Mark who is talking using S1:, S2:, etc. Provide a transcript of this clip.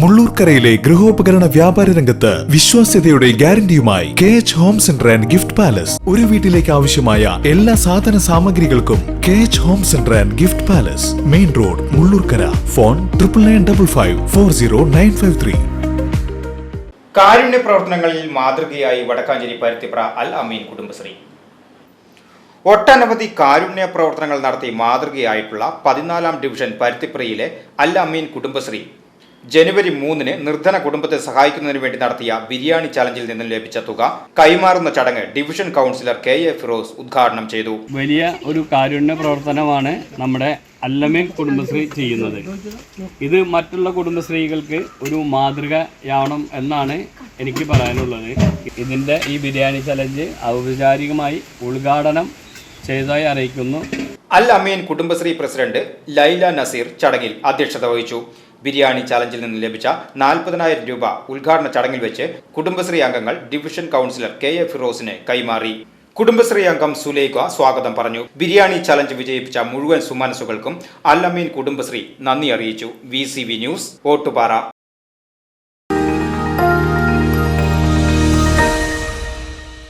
S1: മുള്ളൂർക്കരയിലെ ഗൃഹോപകരണ വ്യാപാര രംഗത്ത് വിശ്വാസ്യതയുടെ ഗ്യാരണ്ടിയുമായി K H home centre and gift palace ഒരു വീട്ടിലേക്ക് ആവശ്യമായ എല്ലാ സാധന സാമഗ്രികൾക്കും K H home centre and gift palace main road Mullurkara. Phone triple nine double five four zero nine five three
S2: കാരുണ്യ പ്രവർത്തനങ്ങളിൽ മാതൃകയായി വടക്കാഞ്ചേരി പരുത്തിപ്ര അൽ അമീൻ കുടുംബശ്രീ. ഒട്ടനവധി കാരുണ്യ പ്രവർത്തനങ്ങൾ നടത്തി മാതൃകയായിട്ടുള്ള പതിനാലാം ഡിവിഷൻ പരുത്തിപ്രയിലെ അൽ അമീൻ കുടുംബശ്രീ. ജനുവരി മൂന്നിന് നിർധന കുടുംബത്തെ സഹായിക്കുന്നതിന് വേണ്ടി നടത്തിയ ബിരിയാണി ചലഞ്ചിൽ നിന്നും ലഭിച്ച തുക കൈമാറുന്ന ചടങ്ങ് division councillor K A Firoz ഉദ്ഘാടനം ചെയ്തു.
S3: വലിയ ഒരു കാരുണ്യ പ്രവർത്തനമാണ് നമ്മുടെ അല്ലമേൽ കുടുംബശ്രീ ചെയ്യുന്നത്. ഇത് മറ്റുള്ള കുടുംബശ്രീകൾക്ക് ഒരു മാതൃകയാവണം എന്നാണ് എനിക്ക് പറയാനുള്ളത്. ഇതിന്റെ ഈ ബിരിയാണി ചലഞ്ച് ഔപചാരികമായി ഉദ്ഘാടനം ചെയ്തതായി അറിയിക്കുന്നു.
S2: അൽ അമീൻ കുടുംബശ്രീ പ്രസിഡന്റ് ലൈല നസീർ ചടങ്ങിൽ അധ്യക്ഷത വഹിച്ചു. ബിരിയാണി ചലഞ്ചിൽ നിന്ന് ലഭിച്ച നാൽപ്പതിനായിരം രൂപ ഉദ്ഘാടന ചടങ്ങിൽ വെച്ച് കുടുംബശ്രീ അംഗങ്ങൾ ഡിവിഷൻ കൗൺസിലർ കെ എ ഫിറോസിന് കൈമാറി. കുടുംബശ്രീ അംഗം സുലേഖ സ്വാഗതം പറഞ്ഞു. ബിരിയാണി ചലഞ്ച് വിജയിപ്പിച്ച മുഴുവൻ സുമനസുകൾക്കും അൽ അമീൻ കുടുംബശ്രീ നന്ദി അറിയിച്ചു. V news Ottupara.